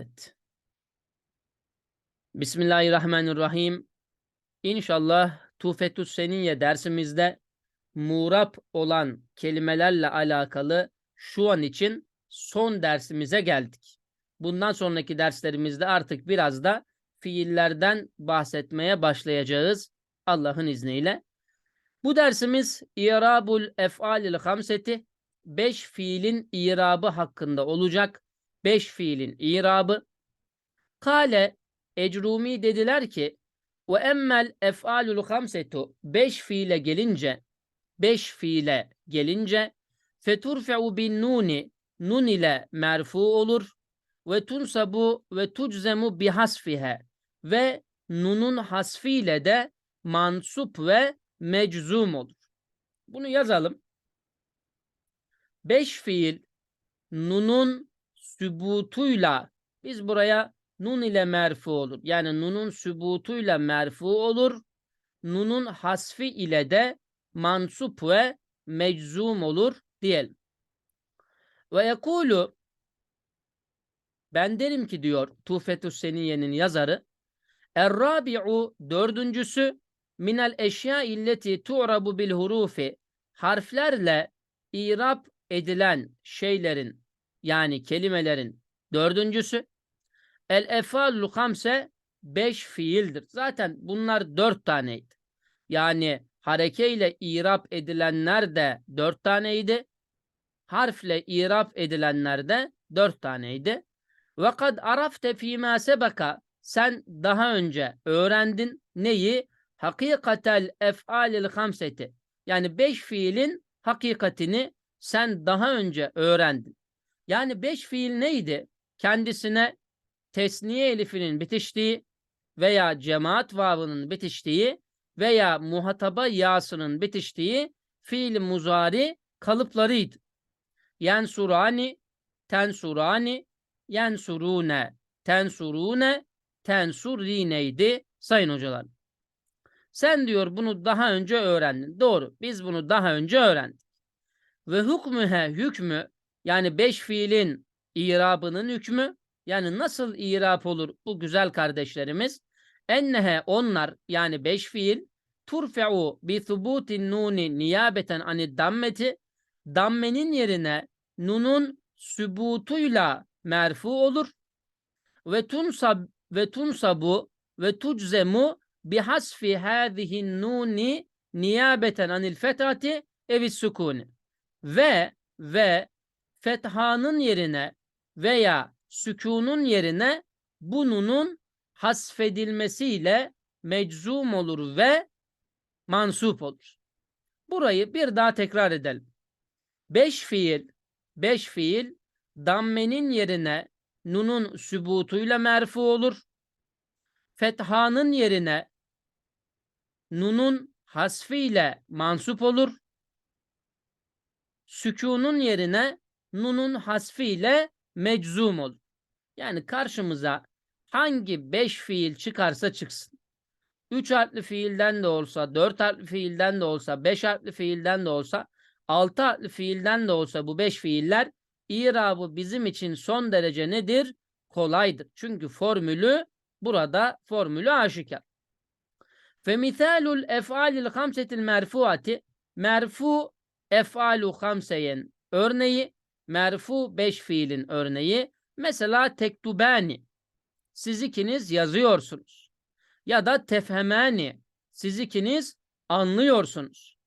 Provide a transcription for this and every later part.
Evet. Bismillahirrahmanirrahim. İnşallah Tufetüs Seniyye dersimizde murap olan kelimelerle alakalı şu an için son dersimize geldik. Bundan sonraki derslerimizde artık biraz da fiillerden bahsetmeye başlayacağız Allah'ın izniyle. Bu dersimiz İrabul Ef'alil Hamseti, beş fiilin irabı hakkında olacak. Beş fiilin irabı. Kale Ecrumi dediler ki ve emmel ef'alul hamsetu beş fiile gelince beş fiile gelince feturfe'u bin nuni nun ile merfu olur ve tunsabu ve tuczemu bihasfihe ve nunun hasfiyle de mansup ve meczum olur. Bunu yazalım. Beş fiil nunun sübutuyla biz buraya nun ile merfu olur. Yani nunun sübutuyla merfu olur. Nunun hasfi ile de mansup ve meczum olur diyelim. Ve yekulu ben derim ki diyor Tufetüs Seniye'nin yazarı Er-rabi'u dördüncüsü minel eşya illeti tu'rabu bil hurufi harflerle irab edilen şeylerin yani kelimelerin dördüncüsü el efalul hamse beş fiildir. Zaten bunlar dört taneydi. Yani harekeyle irab edilenler de dört taneydi. Harfle irab edilenler de dört taneydi. Ve kad arafte fîmâ sebeka sen daha önce öğrendin neyi? Hakikatel ef'alil hamseti. Yani beş fiilin hakikatini sen daha önce öğrendin. Yani beş fiil neydi? Kendisine tesniye elifinin bitiştiği veya cemaat vavının bitiştiği veya muhataba yasının bitiştiği fiil muzari kalıplarıydı. Yensurani, tensurani, yensurune, tensurune, tensurineydi sayın hocalar. Sen diyor bunu daha önce öğrendin. Doğru. Biz bunu daha önce öğrendik. Ve hükmühe hükmü yani beş fiilin irabının hükmü. Yani nasıl irap olur bu güzel kardeşlerimiz? Ennehe onlar yani beş fiil. Turfe'u bi thubutin nuni niyabeten ani dammeti. Dammenin yerine nunun sübutuyla merfu olur. Ve tunsab ve tunsabu ve tuczemu bihasfi hâzihin nuni niyabeten anil fethati evis sukuni. Ve ve fethanın yerine veya sükunun yerine bununun hasfedilmesiyle meczum olur ve mansup olur. Burayı bir daha tekrar edelim. Beş fiil, beş fiil dammenin yerine nunun sübutuyla merfu olur. Fethanın yerine nunun hasfiyle mansup olur. Sükunun yerine nunun hasfiyle meczum olur. Yani karşımıza hangi beş fiil çıkarsa çıksın. Üç harfli fiilden de olsa, dört harfli fiilden de olsa, beş harfli fiilden de olsa, altı harfli fiilden de olsa bu beş fiiller İrabı bizim için son derece nedir? Kolaydır. Çünkü formülü burada formülü aşikar. Fe misalul ef'alil hamsetil merfuati merfu ef'alu hamseyen örneği merfu beş fiilin örneği mesela tektubani siz ikiniz yazıyorsunuz ya da tefhemani siz ikiniz anlıyorsunuz.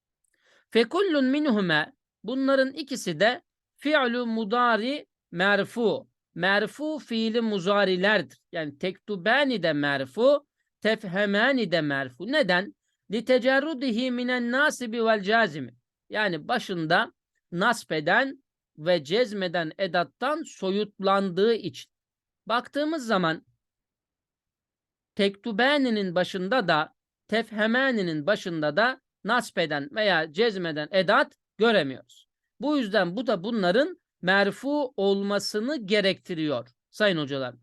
Fekullun minhume bunların ikisi de fi'lu mudari merfu. Merfu fiili muzarilerdir. Yani tektubani de merfu, tefhemani de merfu. Neden? Litecerrudihi minen nasibi vel cazimi. Yani başında nasbeden ve cezmeden edattan soyutlandığı için. Baktığımız zaman tektubani'nin başında da tefhemani'nin başında da nasbeden veya cezmeden edat göremiyoruz. Bu yüzden bu da bunların merfu olmasını gerektiriyor sayın hocalar.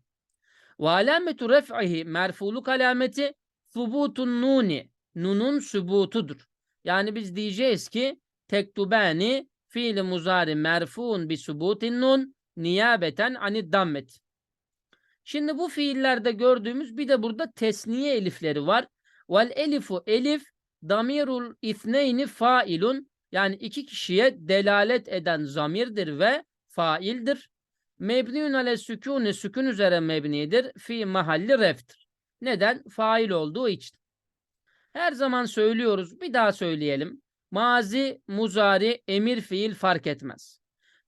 Ve alametu ref'ihi merfuluk alameti subutun nuni nunun sübutudur. Yani biz diyeceğiz ki tektubani fiil muzari merfuun bi subutin nun niyabeten anid dammet. Şimdi bu fiillerde gördüğümüz bir de burada tesniye elifleri var. Vel elifu elif damirul ithneyni failun yani iki kişiye delalet eden zamirdir ve faildir. Mebniun ale sükûni sükun üzere mebnidir. Fi mahalli reftir. Neden? Fail olduğu için. Her zaman söylüyoruz. Bir daha söyleyelim. Mazi, muzari, emir fiil fark etmez.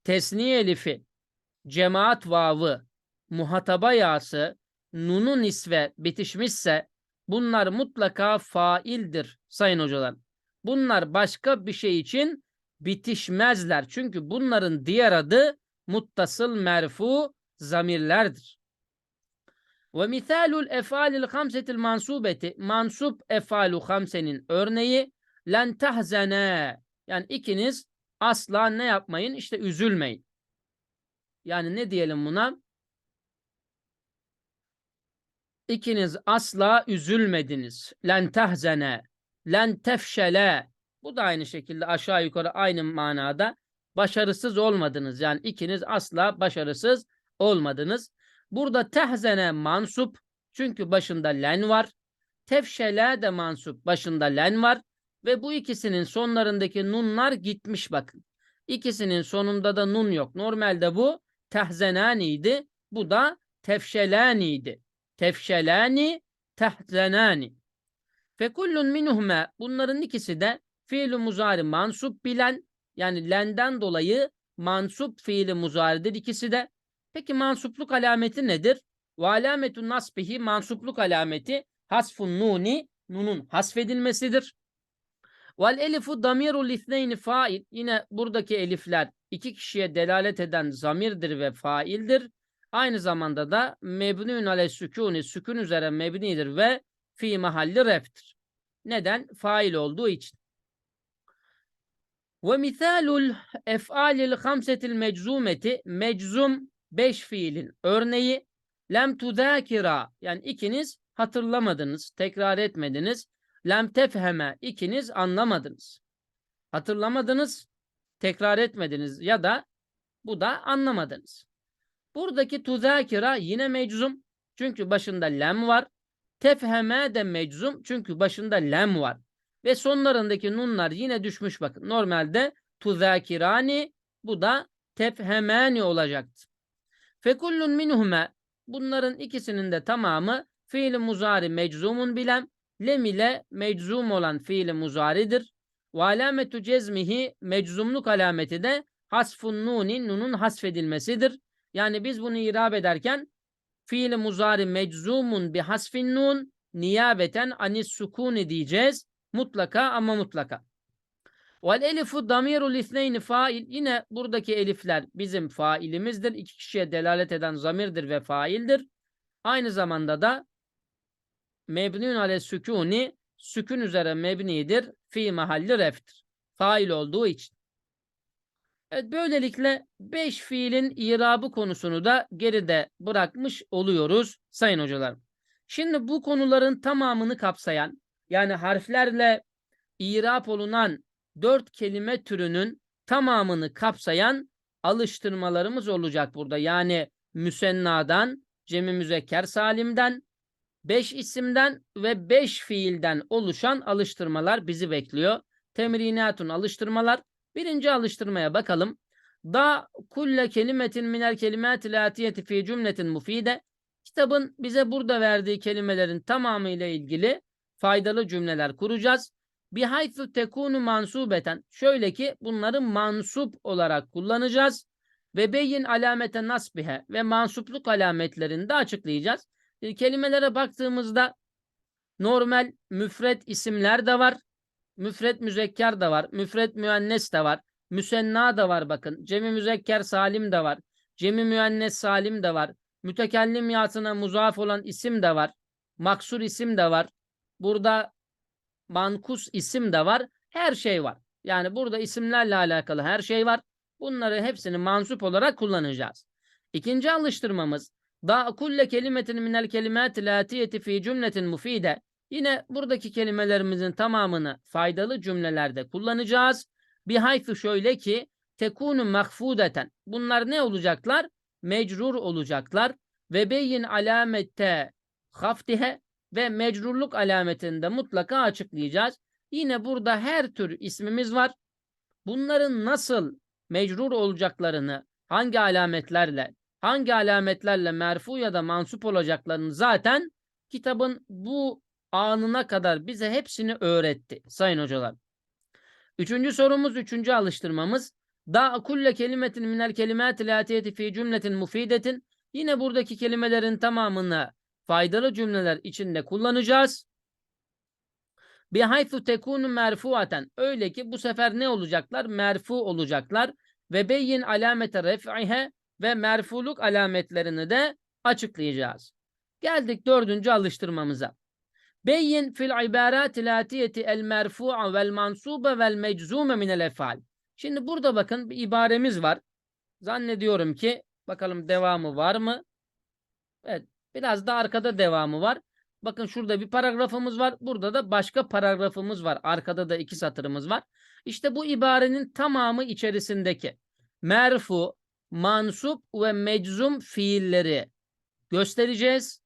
Tesniye elifi, cemaat vavı, muhataba yası, nunu nisve bitişmişse bunlar mutlaka faildir sayın hocalar. Bunlar başka bir şey için bitişmezler. Çünkü bunların diğer adı muttasıl merfu zamirlerdir. Ve misalul efalil hamsetil mansubeti mansup efalu hamsenin örneği len tahzene yani ikiniz asla ne yapmayın işte üzülmeyin. Yani ne diyelim buna? İkiniz asla üzülmediniz. Len tahzene, len tefşele. Bu da aynı şekilde aşağı yukarı aynı manada başarısız olmadınız. Yani ikiniz asla başarısız olmadınız. Burada tehzene mansup çünkü başında len var. Tefşele de mansup başında len var. Ve bu ikisinin sonlarındaki nunlar gitmiş bakın. İkisinin sonunda da nun yok. Normalde bu tehzenaniydi. Bu da tefşelaniydi. Tefşelani, tehzenani. Fekullun minhuma bunların ikisi de fiil muzari mansup bilen yani lenden dolayı mansup fiili muzaridir ikisi de. Peki mansupluk alameti nedir? Ve alametun nasbihi mansupluk alameti hasfun nuni nunun hasfedilmesidir. Vel elifu damirul ithneyni fail. Yine buradaki elifler iki kişiye delalet eden zamirdir ve faildir. Aynı zamanda da mebnun ale sükuni sükun üzere mebnidir ve fi mahalli reftir. Neden? Fail olduğu için. Ve misalul ef'alil hamsetil meczumeti meczum beş fiilin örneği lem tudakira yani ikiniz hatırlamadınız, tekrar etmediniz. Lem tefheme ikiniz anlamadınız. Hatırlamadınız, tekrar etmediniz ya da bu da anlamadınız. Buradaki tuzakira yine meczum çünkü başında lem var. Tefheme de meczum çünkü başında lem var. Ve sonlarındaki nunlar yine düşmüş bakın. Normalde tuzakirani bu da tefhemani olacaktı. Fekullun minhume bunların ikisinin de tamamı fiil muzari meczumun bilen lem ile meczum olan fiil muzaridir. Ve alametu cezmihi meczumluk alameti de hasfun nunin nunun hasfedilmesidir. Yani biz bunu irab ederken fiil muzari meczumun bi hasfin nun niyabeten anis sukuni diyeceğiz. Mutlaka ama mutlaka. Vel elifu damirul ithneyni fail. Yine buradaki elifler bizim failimizdir. İki kişiye delalet eden zamirdir ve faildir. Aynı zamanda da mebnun ale sükuni sükun üzere mebnidir. Fi mahalli reftir. Fail olduğu için. Evet, böylelikle beş fiilin irabı konusunu da geride bırakmış oluyoruz sayın hocalar. Şimdi bu konuların tamamını kapsayan yani harflerle irap olunan dört kelime türünün tamamını kapsayan alıştırmalarımız olacak burada. Yani müsennadan, cemi müzekker salimden, beş isimden ve beş fiilden oluşan alıştırmalar bizi bekliyor. Temrinatun alıştırmalar. Birinci alıştırmaya bakalım. Da kulle kelimetin minel kelimatil atiyeti fi cümletin mufide. Kitabın bize burada verdiği kelimelerin tamamı ile ilgili faydalı cümleler kuracağız. Bihaythu tekunu mansubeten. Şöyle ki bunları mansup olarak kullanacağız. Ve beyin alamete nasbihe ve mansupluk alametlerini de açıklayacağız. Kelimelere baktığımızda normal müfret isimler de var. Müfret müzekker de var. Müfret müennes de var. Müsenna da var bakın. Cemi müzekker salim de var. Cemi müennes salim de var. Mütekellim yatına muzaf olan isim de var. Maksur isim de var. Burada mankus isim de var. Her şey var. Yani burada isimlerle alakalı her şey var. Bunları hepsini mansup olarak kullanacağız. İkinci alıştırmamız da kulle kelimetin minel kelimati latiyeti fi cümletin mufide. Yine buradaki kelimelerimizin tamamını faydalı cümlelerde kullanacağız. Bihaythu şöyle ki tekunu mahfudeten. Bunlar ne olacaklar? Mecrur olacaklar. ve beyin alamette haftihe ve mecrurluk alametini de mutlaka açıklayacağız. Yine burada her tür ismimiz var. Bunların nasıl mecrur olacaklarını, hangi alametlerle, hangi alametlerle merfu ya da mansup olacaklarını zaten kitabın bu anına kadar bize hepsini öğretti sayın hocalar. Üçüncü sorumuz, üçüncü alıştırmamız. Da kulle kelimetin minel kelimatil atiyeti fi cümletin mufidetin. Yine buradaki kelimelerin tamamını faydalı cümleler içinde kullanacağız. Bihaythu tekunu merfuaten. Öyle ki bu sefer ne olacaklar? Merfu olacaklar. Ve beyin alamete ref'ihe ve merfuluk alametlerini de açıklayacağız. Geldik dördüncü alıştırmamıza. Beyin fil ibaratil atiyeti el merfu'a vel mansuba vel meczume minel efal. Şimdi burada bakın bir ibaremiz var. Zannediyorum ki bakalım devamı var mı? Evet. Biraz da arkada devamı var. Bakın şurada bir paragrafımız var. Burada da başka paragrafımız var. Arkada da iki satırımız var. İşte bu ibarenin tamamı içerisindeki merfu, mansup ve meczum fiilleri göstereceğiz.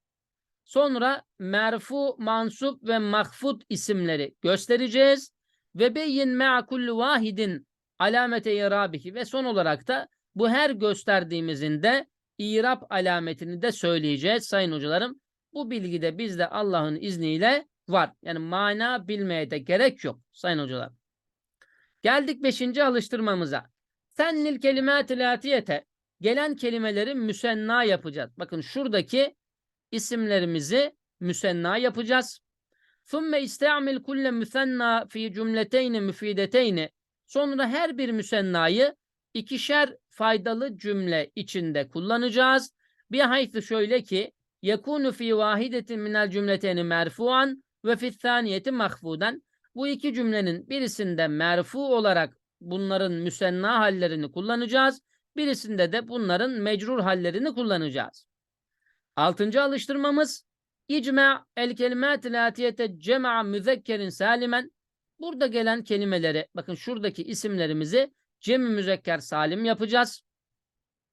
Sonra merfu, mansup ve mahfud isimleri göstereceğiz. Ve beyin me'a kulli vahidin alamete irabihi ve son olarak da bu her gösterdiğimizin de İrab alametini de söyleyeceğiz sayın hocalarım. Bu bilgi de bizde Allah'ın izniyle var. Yani mana bilmeye de gerek yok sayın hocalar. Geldik beşinci alıştırmamıza. Sennil kelimat-i latiyete. Gelen kelimeleri müsenna yapacağız. Bakın şuradaki isimlerimizi müsenna yapacağız. Thumme iste'amil kulle müsenna fi cümleteyni müfideteyni. Sonra her bir müsennayı ikişer faydalı cümle içinde kullanacağız. Bir hayfı şöyle ki yekunu fi vahidetin minel cümleteyni merfuan ve fi saniyeti mahfudan. Bu iki cümlenin birisinde merfu olarak bunların müsenna hallerini kullanacağız. Birisinde de bunların mecrur hallerini kullanacağız. Altıncı alıştırmamız İcma el kelimatil atiyete cema'a müzekkerin salimen. Burada gelen kelimeleri bakın şuradaki isimlerimizi cem-i müzekker salim yapacağız.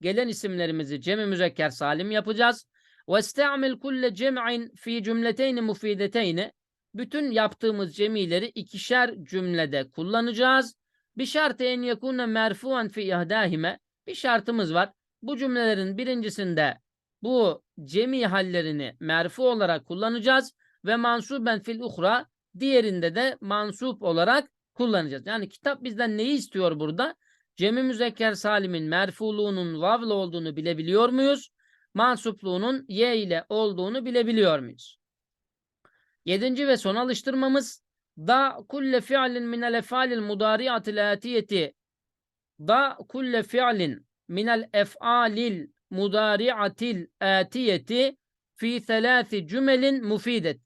Gelen isimlerimizi cem-i müzekker salim yapacağız. Ve istamil kulle cem'in fi cümleteyni mufideteyni. Bütün yaptığımız cemileri ikişer cümlede kullanacağız. Bir şart en yekune merfuan fi ihdahime. Bir şartımız var. Bu cümlelerin birincisinde bu cemi hallerini merfu olarak kullanacağız ve mansuben fil uhra diğerinde de mansup olarak kullanacağız. Yani kitap bizden neyi istiyor burada? Cemi müzekker salimin merfuluğunun vavl olduğunu bilebiliyor muyuz? Mansupluğunun ye ile olduğunu bilebiliyor muyuz? Yedinci ve son alıştırmamız da kulle fi'lin minel efalil mudari'atil atiyeti da kulle fi'lin minel ef'alil mudari'atil atiyeti fi selasi cümelin mufidet.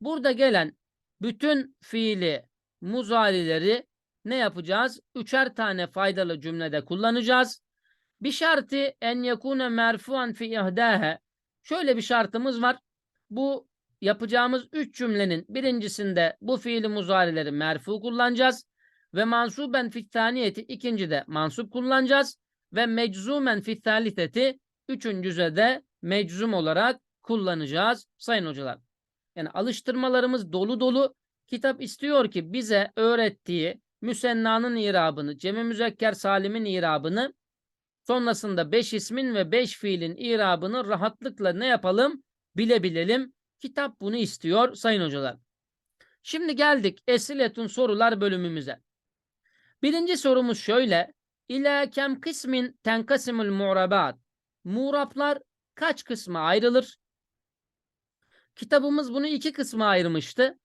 Burada gelen bütün fiili muzarileri ne yapacağız? Üçer tane faydalı cümlede kullanacağız. Bir şartı en yekune merfuan fi ihdahe. Şöyle bir şartımız var. Bu yapacağımız üç cümlenin birincisinde bu fiili muzarileri merfu kullanacağız. Ve mansuben fi taniyeti ikincide mansup kullanacağız. Ve meczumen fi thaliteti üçüncüde de meczum olarak kullanacağız sayın hocalar. Yani alıştırmalarımız dolu dolu. Kitap istiyor ki bize öğrettiği müsennanın irabını, cemi müzekker salimin irabını, sonrasında beş ismin ve beş fiilin irabını rahatlıkla ne yapalım? Bilebilelim. Kitap bunu istiyor sayın hocalar. Şimdi geldik Esiletun sorular bölümümüze. Birinci sorumuz şöyle. İlâ kem kısmin tenkasimul mu'rabat. Muğraplar kaç kısma ayrılır? Kitabımız bunu iki kısma ayırmıştı.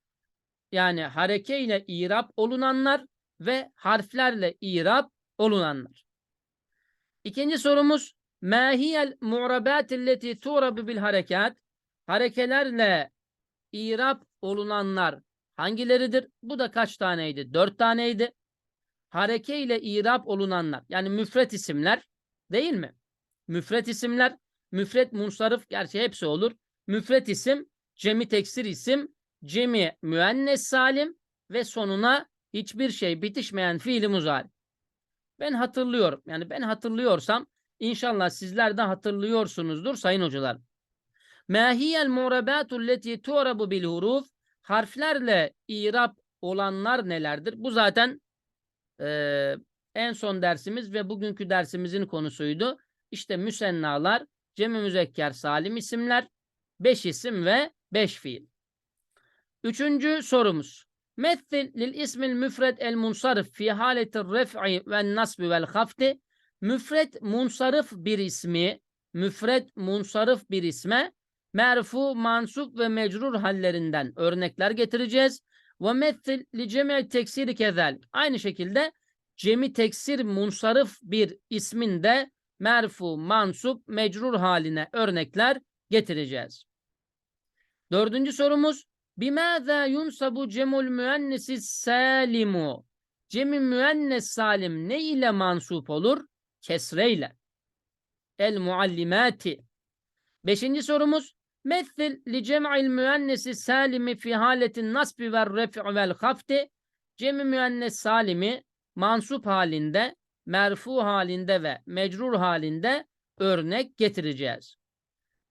Yani hareke ile irab olunanlar ve harflerle irab olunanlar. İkinci sorumuz Mahiyel mu'rabat illeti tu'rabu bil harekat Harekelerle irab olunanlar hangileridir? Bu da kaç taneydi? Dört taneydi. Hareke ile irab olunanlar yani müfret isimler değil mi? Müfret isimler, müfret munsarif gerçi hepsi olur. Müfret isim, cemi teksir isim, cemi müennes salim ve sonuna hiçbir şey bitişmeyen fiili muzari. Ben hatırlıyorum. Yani ben hatırlıyorsam inşallah sizler de hatırlıyorsunuzdur sayın hocalar. Ma hiyel mu'rabatu lleti tu'rabu bil huruf? Harflerle irab olanlar nelerdir? Bu zaten eee, en son dersimiz ve bugünkü dersimizin konusuydu. İşte müsennalar, cem-i müzekker salim isimler, beş isim ve beş fiil. Üçüncü sorumuz. Methil lil ismil müfred el munsarif fi haletir ref'i ve nasbi vel hafti. Müfred munsarif bir ismi, müfred munsarif bir isme merfu, mansup ve mecrur hallerinden örnekler getireceğiz. Ve methil li cem'i teksiri kezel. Aynı şekilde cemi teksir munsarif bir ismin de merfu, mansup, mecrur haline örnekler getireceğiz. Dördüncü sorumuz. Bimâzâ yunsabu cemul müennesi salimu. Cemi müennes salim ne ile mansup olur? Kesreyle. El muallimati. Beşinci sorumuz. Methil li cem'il müennesi salimi fi haletin nasbi ve ref'i vel hafti. Cemi müennes salimi mansup halinde, merfu halinde ve mecrur halinde örnek getireceğiz.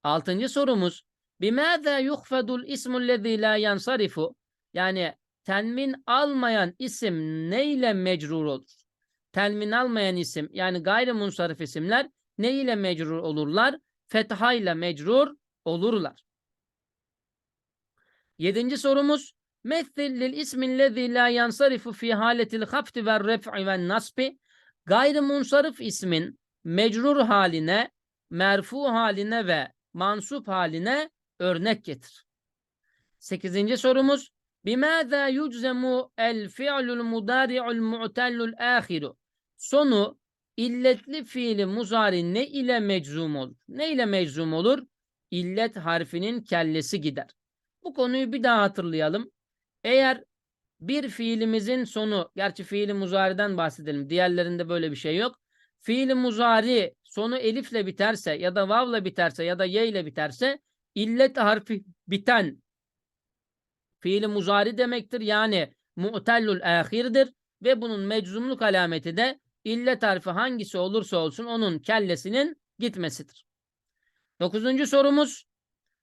Altıncı sorumuz. Bimâzâ yuhfedul ismullezî lâ yansarifu. Yani tenmin almayan isim ne ile mecrur olur? Tenmin almayan isim yani gayrimunsarif isimler ne ile mecrur olurlar? Fetha ile mecrur olurlar. Yedinci sorumuz. Methil lil ismillezî lâ yansarifu fî hâletil hafti ve ref'i ve nasbi. Gayrimunsarif ismin mecrur haline, merfu haline ve mansup haline örnek getir. Sekizinci sorumuz. Bimâzâ yuczemu el fi'lul mudâri'ul mu'tellul âhiru. Sonu illetli fiili muzari ne ile meczum olur? Ne ile meczum olur? İllet harfinin kellesi gider. Bu konuyu bir daha hatırlayalım. Eğer bir fiilimizin sonu, gerçi fiili muzariden bahsedelim. Diğerlerinde böyle bir şey yok. Fiili muzari sonu elifle biterse ya da vavla biterse ya da ye ile biterse illet harfi biten fiili muzari demektir. Yani mu'tellul ahirdir ve bunun meczumluk alameti de illet harfi hangisi olursa olsun onun kellesinin gitmesidir. Dokuzuncu sorumuz.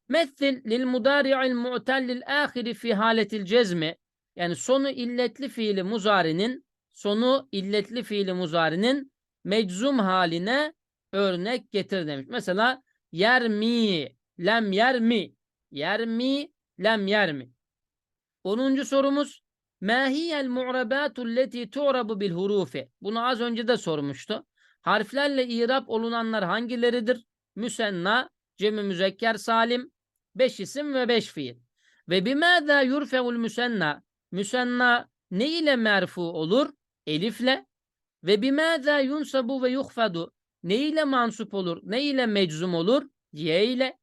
Methil lil mudari'il mu'tellil ahiri fi haletil cezmi. Yani sonu illetli fiili muzarinin sonu illetli fiili muzarinin meczum haline örnek getir demiş. Mesela yermi, lem yermi, yermi, lem yermi. Onuncu sorumuz Ma hiyel mu'rabatu leti tu'rabu bil hurufi. Bunu az önce de sormuştu. Harflerle irab olunanlar hangileridir? Müsenna, cemi müzekker salim, beş isim ve beş fiil. Ve bimâzâ yurfeul müsenna. Müsenna ne ile merfu olur? Elifle. Ve bimâzâ yunsabu ve yuhfadu. Ne ile mansup olur? Ne ile meczum olur? Ye ile.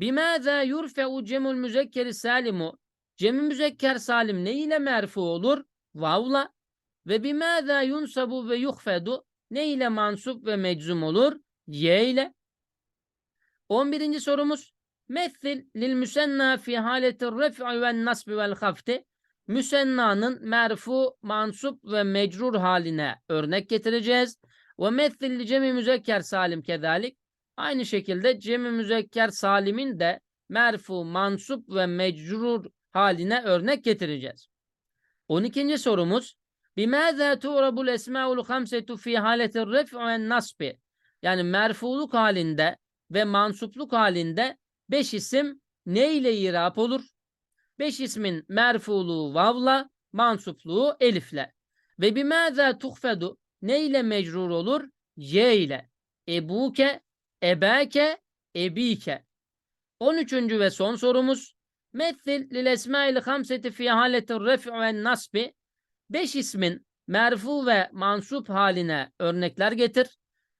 Bimâzâ yurfe'u cemul müzekkeri salimu. Cem-i müzekker salim ne ile merfu olur? Vavla. Ve bimâzâ yunsabu ve yuhfedu. Ne ile mansup ve meczum olur? Ye ile. 11. sorumuz. Methil lil müsenna fi haletir ref'i ve nasbi vel hafti. Müsennanın merfu, mansup ve mecrur haline örnek getireceğiz. Ve methil li cemi müzekker salim kedalik. Aynı şekilde cemi müzekker salimin de merfu, mansup ve mecrur haline örnek getireceğiz. 12. sorumuz. Bimâzâ tu'rabul esmâul hamsetu fi haletir ref'i ve nasbi. Yani merfuluk halinde ve mansupluk halinde beş isim ne ile irab olur? Beş ismin merfuluğu vavla, mansupluğu elifle. Ve bimâzâ tuhfedu ne ile mecrur olur? Y ile. Ebuke, ebeke, ebike. 13. ve son sorumuz. Methil lil esmâil hamseti fi haletir ref'i ve nasbi. Beş ismin merfu ve mansup haline örnekler getir.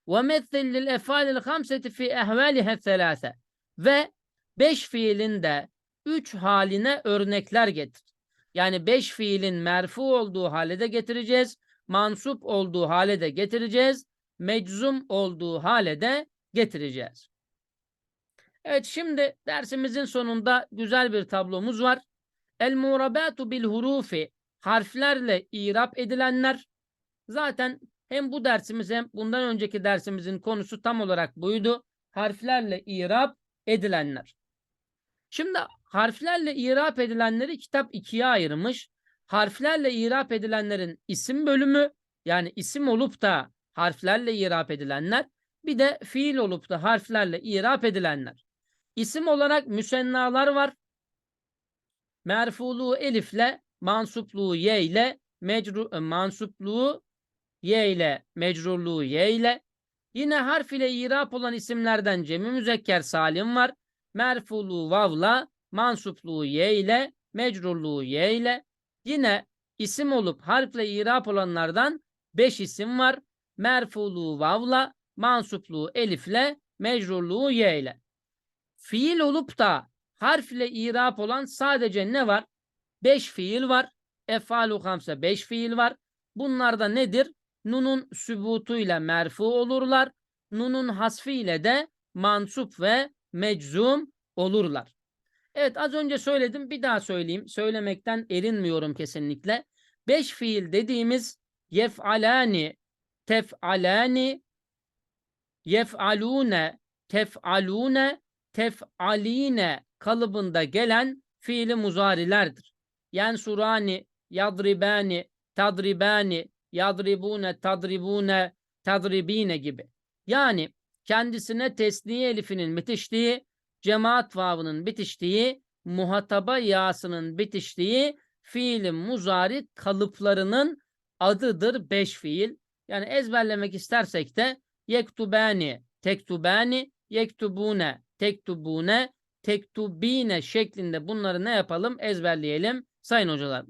Ve methil lil efalil hamseti fi ehvalihe selâse. Ve beş fiilin de üç haline örnekler getir. Yani beş fiilin merfu olduğu hale getireceğiz. Mansup olduğu hale getireceğiz. Meczum olduğu hale getireceğiz. Evet şimdi dersimizin sonunda güzel bir tablomuz var. El murabatu bil hurufi harflerle irab edilenler. Zaten hem bu dersimiz hem bundan önceki dersimizin konusu tam olarak buydu. Harflerle irab edilenler. Şimdi harflerle irap edilenleri kitap ikiye ayırmış. Harflerle irap edilenlerin isim bölümü yani isim olup da harflerle irap edilenler bir de fiil olup da harflerle irap edilenler. İsim olarak müsennalar var. Merfuluğu elifle, mansupluğu ye ile, mecru, e, mansupluğu ye ile, mecrurluğu ye ile. Yine harf ile irap olan isimlerden cemi müzekker salim var. Merfuluğu vavla, mansupluğu ye ile, mecrurluğu ye ile. Yine isim olup harfle irap olanlardan beş isim var. Merfuluğu vavla, mansupluğu elifle, mecrurluğu ye ile. Fiil olup da harfle irap olan sadece ne var? Beş fiil var. Efalu hamse beş fiil var. Bunlar da nedir? Nunun sübutuyla merfu olurlar. Nunun hasfi ile de mansup ve meczum olurlar. Evet az önce söyledim bir daha söyleyeyim. Söylemekten erinmiyorum kesinlikle. Beş fiil dediğimiz yef'alani, tef'alani, yef'alune, tef'alune, tef'aline kalıbında gelen fiili muzarilerdir. Yensurani, yadribani, tadribani, yadribune, tadribune, tadribine gibi. Yani kendisine tesniye elifinin bitiştiği, cemaat vavının bitiştiği, muhataba yasının bitiştiği fiilin muzari kalıplarının adıdır beş fiil. Yani ezberlemek istersek de yektubani, tektubani, yektubune, tektubune, tektubine şeklinde bunları ne yapalım? Ezberleyelim sayın hocalar.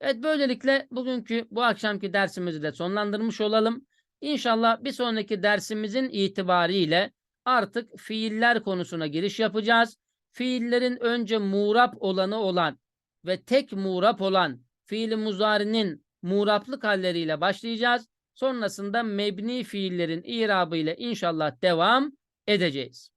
Evet böylelikle bugünkü bu akşamki dersimizi de sonlandırmış olalım. İnşallah bir sonraki dersimizin itibariyle artık fiiller konusuna giriş yapacağız. Fiillerin önce muğrap olanı olan ve tek muğrap olan fiili muzarinin muğraplık halleriyle başlayacağız. Sonrasında mebni fiillerin irabı ile inşallah devam edeceğiz.